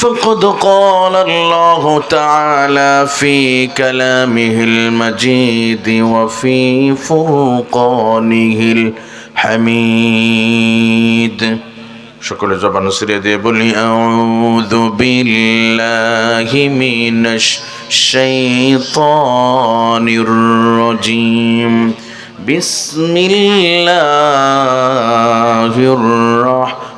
فقد قال الله تعالى في كلامه المجيد وفي فرقانه الحميد সকলে জবান সিরে দিয়ে বলি আউযু বিল্লাহি মিনাশ শাইতানির রাজিম বিসমিল্লাহির রাহমানির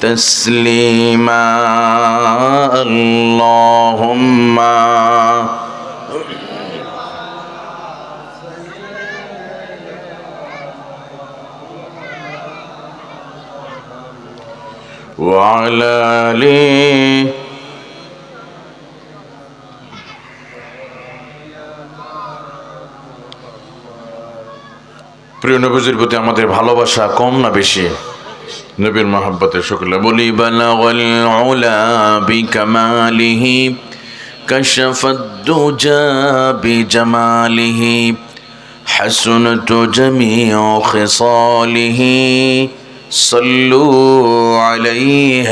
تسليما اللهم وعلى آله প্রিয় নবীজির প্রতি আমাদের ভালোবাসা কম না বেশি নবীর মহাব্বতের শুক্লা বলি বালাগল উলা বিকামালিহি كشف الدجى بجماله حسنت جميع خصاله صلوا عليه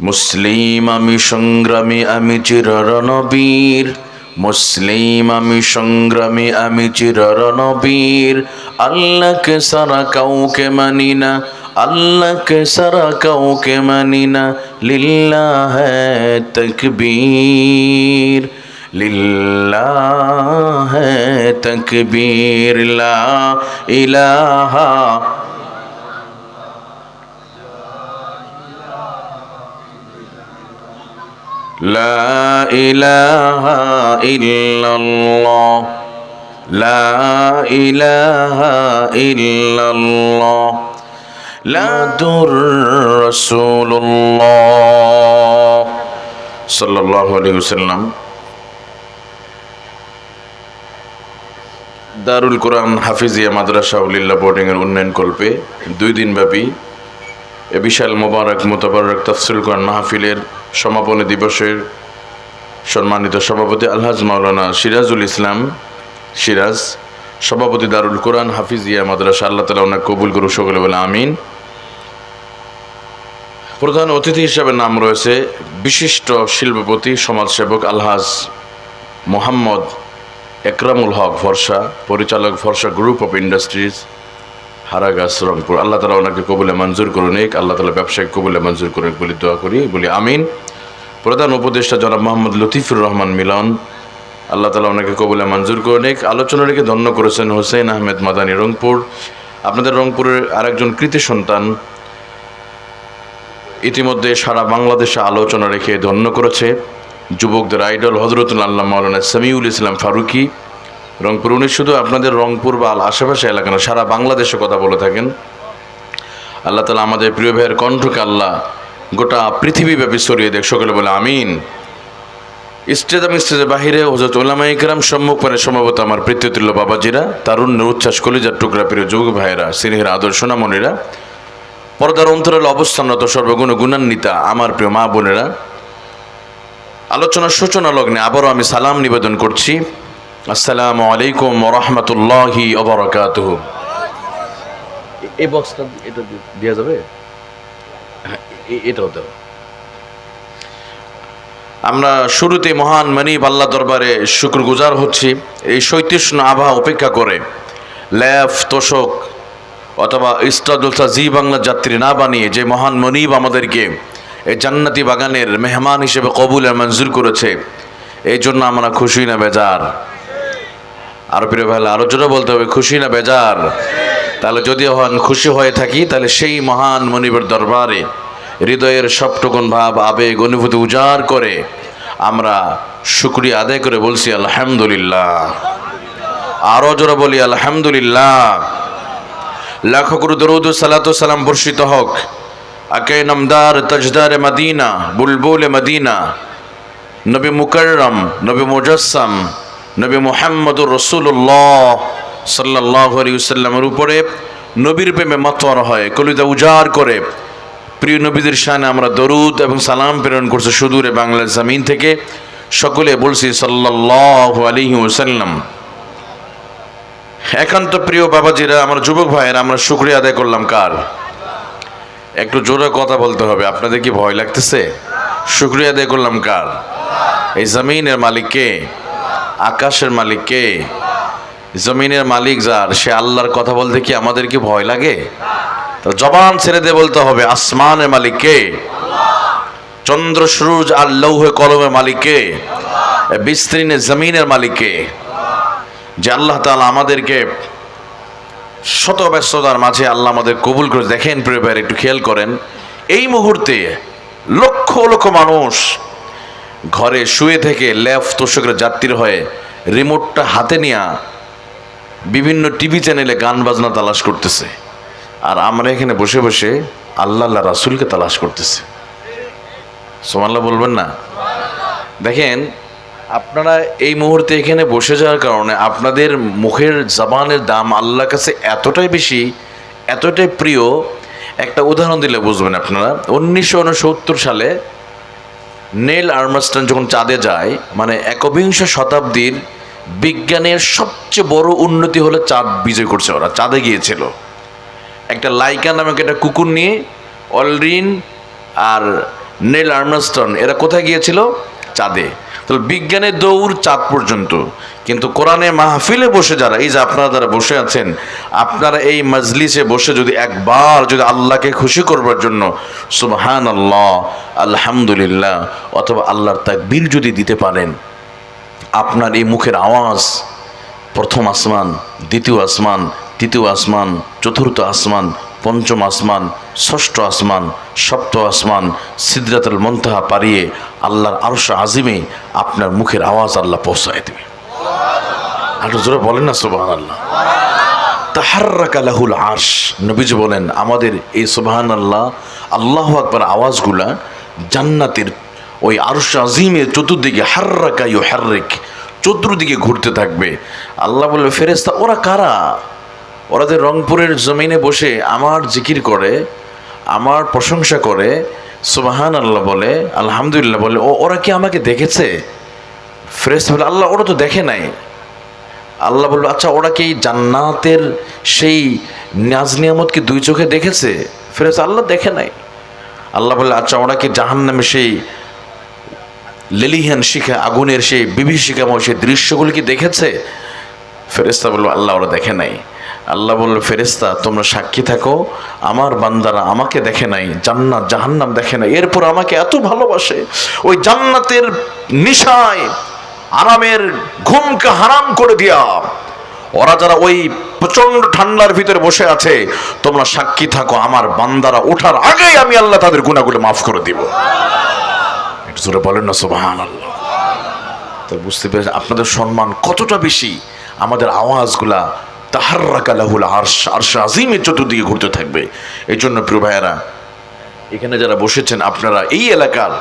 মুসলিম আমি সংগ্রামী আমি চিররণবীর মুসলিম আমি সংগ্রামী আমি চিররণবীর। আল্লাহকে সারা কাউকে মানি না, আল্লাহকে সারা কাউকে মানি না। লিল্লাহ তকবীর লিল্লাহ তকবীর, লা ইলাহা لا إله إلا الله لا إله إلا الله لا در رسول الله صلى الله عليه وسلم দারুল কোরআন হাফিজিয়া মাদ্রাসা উলিল্লা বোর্ডিংয়ের উন্নয়ন কল্পে দুই দিনব্যাপী এ বিশাল মোবারক মোতাবারক তফসিল কোরআন মাহফিলের সমাপনী দিবসের সম্মানিত সভাপতি আলহাজ মাওলানা সিরাজুল ইসলাম সিরাজ, সভাপতি দারুল কোরআন হাফিজিয়া মাদ্রাসা। আল্লাহ তালা ওনাকে কবুল করু সকলে বলে আমিন। প্রধান অতিথি হিসাবে নাম রয়েছে বিশিষ্ট শিল্পপতি, সমাজসেবক আলহাজ মোহাম্মদ একরামুল হক ভরসা, পরিচালক Bharosa group of industries Haragach Rangpur Allah তালা ওনাকে কবুলে মঞ্জুর করুন। এক আল্লাহ তালা ব্যবসায়িক কবুলে মঞ্জুর করুন। বলে দোয়া করি, বলি আমিন। প্রধান উপদেষ্টা জনাব মোহাম্মদ লতিফুর রহমান মিলন। আল্লাহ তালা ওনাকে কবুলে মঞ্জুর করুন। এক আলোচনাটিকে ধন্য করেছেন হোসেন আহমেদ মাদানী, রংপুর। আপনাদের রংপুরের আরেকজন কৃতি সন্তান ইতিমধ্যে সারা বাংলাদেশে আলোচনা রেখে ধন্য করেছে। যুবকদের আইডল হজরতুল আল্লাহ মৌলানা সামিউল ইসলাম ফারুকি। রংপুর উনি শুধু আপনাদের রংপুর বা আশেপাশে এলাকা না, সারা বাংলাদেশে কথা বলে থাকেন। আল্লাহ তালা আমাদের প্রিয় ভাইয়ের কণ্ঠকে আল্লাহ গোটা পৃথিবীব্যাপী ছড়িয়ে দেখ, সকলে বলে আমিন। স্টেজ আমি স্টেজের বাহিরে হজরত ওলামা ইকরাম সম্মুখ মানে সম্ভবত আমার পৃথ্বতুল্য বাবাজিরা, তারুণ্যের উচ্ছ্বাস, কলিজার টুকরা প্রিয় যুগ ভাইয়েরা, সিনেহের আদর সোনামণিরা, পর্দার অন্তরাল অবস্থানরত সর্বগুণ গুণান্বিতা আমার প্রিয় মা বোনেরা। আলোচনার সূচনা লগ্নে আবারও আমি সালাম নিবেদন করছি। আসসালামু আলাইকুম রহমতুল্লাহি অবরকাত এই বক্সটা এটা দেওয়া যাবে? হ্যাঁ এটাও দেওয়া। আমরা শুরুতে মহান মনিব আল্লাহ দরবারে শুক্রগুজার হচ্ছি। এই শৈতৃষ্ণ আবহাওয়া উপেক্ষা করে ল্যাফ তোষক অথবা ইস্তাদুলসা জি বাংলা যাত্রী না বানিয়ে যে মহান মনিব আমাদেরকে এই জান্নাতি বাগানের মেহমান হিসেবে কবুল মঞ্জুর করেছে এই জন্য আমরা খুশি না বেজার। আর প্রিয় ভাই, আরও জোরে বলতে হবে, খুশি না বেজার? তাহলে যদি হন খুশি হয়ে থাকি, তাহলে সেই মহান মনিবের দরবারে হৃদয়ের সবটুকুন ভাব, আবেগ, অনুভূতি উজাড় করে আমরা শুক্রিয়া আদায় করে বলছি, আলহামদুলিল্লাহ। আরও জোরে বলি, আলহামদুলিল্লাহ। লাখো করু দরুদ সালাতু সালাম বর্ষিত হোক। আকে নামদার তাজদার মদিনা, বুলবুল মদিনা, নবী মুকাররম, নবী মুজাসসাম নবী মুহাম্মদুর রসুল্লাহ সাল্লাহ আলিউসাল্লামের উপরে নবীর প্রেমে মাতোয়ার হয় কলিতা উজাড় করে। প্রিয় নবীদের শানে আমরা দরুদ এবং সালাম প্রেরণ করছি সুদূরে বাংলার জামিন থেকে। সকলে বলছি সাল্লাহ আলিহি একান্ত প্রিয় বাবাজিরা, আমার যুবক ভাইয়েরা, আমরা শুক্রিয়া আদায় করলাম কার? একটু জোরে কথা বলতে হবে, আপনাদের কি ভয় লাগতেছে? শুক্রিয়া আদায় করলাম কার? এই জমিনের মালিক কে? আকাশের মালিক কে? জমিনের মালিক যার? সে আল্লাহর কথা বলতে কি আমাদের কি ভয় লাগে? তো জবান ছেড়ে দিয়ে বলতে হবে, আসমানের মালিক কে? চন্দ্র, সূর্য আর লৌহে কলমের মালিক কে? বিস্তীর্ণ জমিনের মালিক কে? যে আল্লাহ তাআলা আমাদেরকে শত ব্যস্ততার মাঝে আল্লাহ আমাদের কবুল করে দেখেন, প্রিয় একটু খেয়াল করেন। এই মুহূর্তে লক্ষ লক্ষ মানুষ ঘরে শুয়ে থেকে ল্যাফ তোষকের যাত্রীর হয়ে রিমোটটা হাতে নিয়ে বিভিন্ন টিভি চ্যানেলে গান বাজনা তালাশ করতেছে। আর আমরা এখানে বসে বসে আল্লাহ রাসুলকে তালাশ করতেছে। সোমাল্লাহ বলবেন না? দেখেন, আপনারা এই মুহূর্তে এখানে বসে যাওয়ার কারণে আপনাদের মুখের জবানের দাম আল্লাহর কাছে এতটাই বেশি, এতটাই প্রিয়। একটা উদাহরণ দিলে বুঝবেন আপনারা। উনিশশো উনসত্তর সালে নেল আর্মস্টন যখন চাঁদে যায় মানে একবিংশ শতাব্দীর বিজ্ঞানের সবচেয়ে বড় উন্নতি হলো চাঁদ বিজয় করছে ওরা, চাঁদে গিয়েছিল। একটা লাইকা নামক একটা কুকুর নিয়ে অলরিন আর নেল আর্মস্টন এরা কোথায় গিয়েছিল? চাঁদে। তাহলে বিজ্ঞানের দৌড় চাঁদ পর্যন্ত। কিন্তু কোরআনে মাহফিলে বসে যারা, এই যে আপনারা যারা বসে আছেন, আপনারা এই মজলিসে বসে যদি একবার যদি আল্লাহকে খুশি করবার জন্য সুবহান আল্লাহ আলহামদুলিল্লাহ, অথবা আল্লাহর তাকবীর যদি দিতে পারেন, আপনার এই মুখের আওয়াজ, প্রথম আসমান, দ্বিতীয় আসমান, তৃতীয় আসমান, চতুর্থ আসমান পঞ্চম আসমান, ষষ্ঠ আসমান সপ্ত আসমান, সিদ্রাতুল মন্তাহা পারিয়ে আল্লাহর আরশ আজিমে আপনার মুখের আওয়াজ আল্লাহ পৌঁছায় দেবে। আর জোরে বলেন না সোবাহান আল্লাহ তাহার্রাকা লাহুল আরশ। নবীজি বলেন, আমাদের এই সোবাহান আল্লাহ আল্লাহ আকবার আওয়াজগুলা জান্নাতের ওই আরশ আজিমের চতুর্দিকে হার্রাকা ইউ হার্রিক চতুর্দিকে ঘুরতে থাকবে। আল্লাহ বলবে ফেরেস্তা ওরা কারা? ওরা যে রংপুরের জমিনে বসে আমার জিকির করে, আমার প্রশংসা করে সুবাহান আল্লাহ বলে, আলহামদুলিল্লাহ বলে, ও, ওরা কি আমাকে দেখেছে? ফ্রেশ বলে, আল্লাহ, ওরা তো দেখে নাই। আল্লাহ বলল আচ্ছা ওরা কি জান্নাতের সেই নাজ নিয়ামত কি দুই চোখে দেখেছে? ফেরেস আল্লাহ দেখে নাই। আল্লাহ বলল আচ্ছা ওরা কি জাহান নামে সেই লেলিহান শিখা, আগুনের সেই বিভীষিকাময় সেই দৃশ্যগুলো কি দেখেছে? ফেরেস্তা বলল, আল্লাহ, ওরা দেখে নাই। আল্লাহ বলল ফেরেস্তা তোমরা সাক্ষী থাকো। আমার বান্দারা আমাকে দেখে নাই, জান্নাত, জাহান্নাম দেখে নাই। এরপর আমাকে এত ভালোবাসে। ওই জান্নাতের নিশায় আরামের ঘুমকে হারাম করে দিয়া ওরা যারা ওই প্রচণ্ড ঠান্ডার ভিতরে বসে আছে, তোমরা সাক্ষী থাকো। আমার বান্দারা ওঠার আগেই আমি আল্লাহ তাদের গুণাগুলো মাফ করে দিব। একটু জোরে বলেন না সুবাহান আল্লাহ তো বুঝতে পেরেছি আপনাদের সম্মান কতটা বেশি? আমাদের আওয়াজগুলা তাহার্রাকালাহুল আরশ আরশ আজিমের চতুর্দিকে ঘুরতে থাকবে। এই জন্য প্রিয় ভাইয়েরা, এখানে যারা বসেছেন, আপনারা এই এলাকার,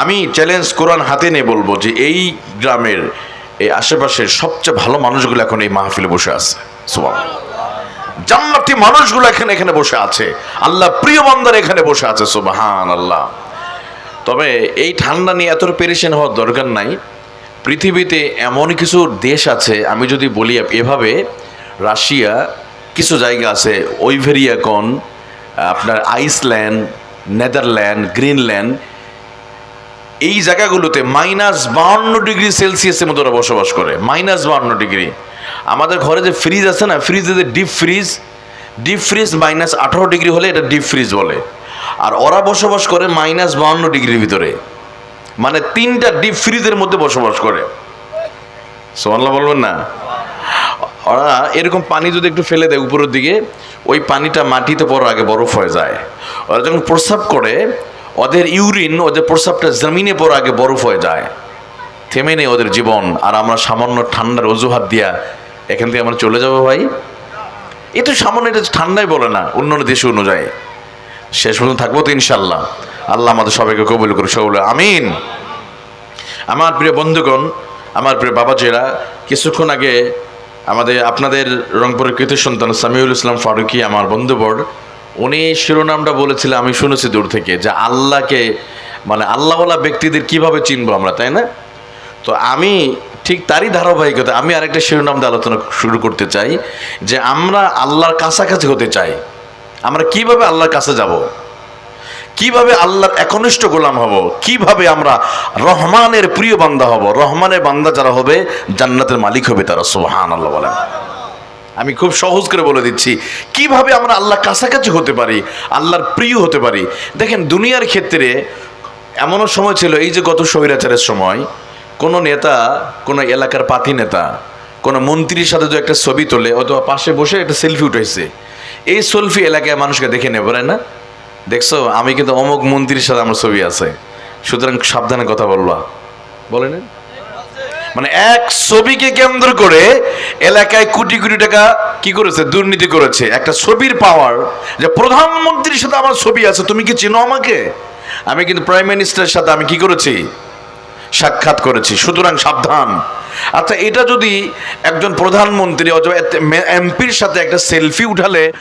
আমি চ্যালেঞ্জ কোরআন হাতে নিয়ে বলব যে এই গ্রামের, এই আশেপাশের সবচেয়ে ভালো মানুষগুলো এখন এই মাহফিলে বসে আছে। সুবহান জান্নাতি মানুষগুলো এখানে এখানে বসে আছে। আল্লাহ প্রিয় বান্দার এখানে বসে আছে সুবহান আল্লাহ তবে এই ঠান্ডা নিয়ে এত পেরেশান হওয়ার দরকার নাই। পৃথিবীতে এমন কিছু দেশ আছে, আমি যদি বলি এভাবে রাশিয়া, কিছু জায়গা আছে, ওইভেরিয়াকন, আপনার আইসল্যান্ড, নেদারল্যান্ড, গ্রিনল্যান্ড, এই জায়গাগুলোতে মাইনাস বাহান্ন ডিগ্রি সেলসিয়াসের মধ্যে ওরা বসবাস করে, মাইনাস বাহান্ন ডিগ্রি। আমাদের ঘরে যে ফ্রিজ আছে না, ফ্রিজে যে deep freeze deep freeze minus আঠারো ডিগ্রি হলে এটা ডিপ ফ্রিজ বলে। আর ওরা বসবাস করে মাইনাস বাহান্ন ডিগ্রির ভিতরে। মানে তিনটা ডিপ ফ্রিজের মধ্যে বসবাস করে। সোমাল্লা বলবেন না? ওরা এরকম পানি যদি একটু ফেলে দেয় উপরের দিকে, ওই পানিটা মাটিতে পড়ার আগে বরফ হয়ে যায়। ওরা যখন প্রস্রাব করে, ওদের ইউরিন, ওদের প্রস্রাবটা জমিনে পড়ার আগে বরফ হয়ে যায়। থেমে নেই ওদের জীবন। আর আমরা সামান্য ঠান্ডার অজুহাত দিয়া এখান থেকে আমরা চলে যাব ভাই। এ তো সামান্য এটা ঠান্ডাই বলে না, অন্য দেশে অনুযায়ী। শেষ পর্যন্ত থাকব তো ইনশাল্লাহ আল্লাহ আমাদের সবাইকে কবুল করে সকলে আমিন। আমার প্রিয় বন্ধুগণ, আমার প্রিয় বাবাজিরা, কিছুক্ষণ আগে আমাদের আপনাদের রংপুরের কৃতি সন্তান সামিউল ইসলাম ফারুকি, আমার বন্ধুবর উনি শিরোনামটা বলেছিলেন, আমি শুনেছি দূর থেকে, যে আল্লাহকে মানে আল্লাহওয়ালা ব্যক্তিদের কীভাবে চিনবো আমরা, তাই না? তো আমি ঠিক তারই ধারাবাহিকতা, আমি আরেকটা শিরোনাম দিয়ে আলোচনা শুরু করতে চাই, যে আমরা আল্লাহর কাছাকাছি হতে চাই, আমরা কীভাবে আল্লাহর কাছে যাব? কীভাবে আল্লাহর একনিষ্ঠ গোলাম হব? কীভাবে আমরা রহমানের প্রিয় বান্দা হব? রহমানের বান্দা যারা হবে, জান্নাতের মালিক হবে তারা সোহান আল্লাহ বলেন। আমি খুব সহজ করে বলে দিচ্ছি, কীভাবে আমরা আল্লাহ কাছাকাছি হতে পারি, আল্লাহর প্রিয় হতে পারি? দেখেন, দুনিয়ার ক্ষেত্রে এমনও সময় ছিল, এই যে গত স্বৈরাচারের সময়, কোনো নেতা, কোনো এলাকার পাতি নেতা, কোনো মন্ত্রীর সাথে যদি একটা ছবি তোলে, অথবা পাশে বসে একটা সেলফি উঠেছে, এই সেলফি এলাকায় মানুষকে দেখে নেবে না? দেখছ, আমি কিন্তু অমুক মন্ত্রীর সাথে আমার ছবি আছে। সুতরাং সাবধানে কথা বলবা। বলে মানে এক ছবিকে কেন্দ্র করে এলাকায় কোটি কোটি টাকা কি করেছে? দুর্নীতি করেছে। একটা ছবির পাওয়ার যে প্রধানমন্ত্রীর সাথে আমার ছবি আছে, তুমি কি চেনো আমাকে? আমি কিন্তু প্রাইম মিনিস্টারের সাথে আমি কি করেছি? সাক্ষাৎ করেছি। সুতরাং সাবধান। আচ্ছা এটা যদি একজন প্রধানমন্ত্রী অথবা এমপির সাথে একটা সেলফি উঠালে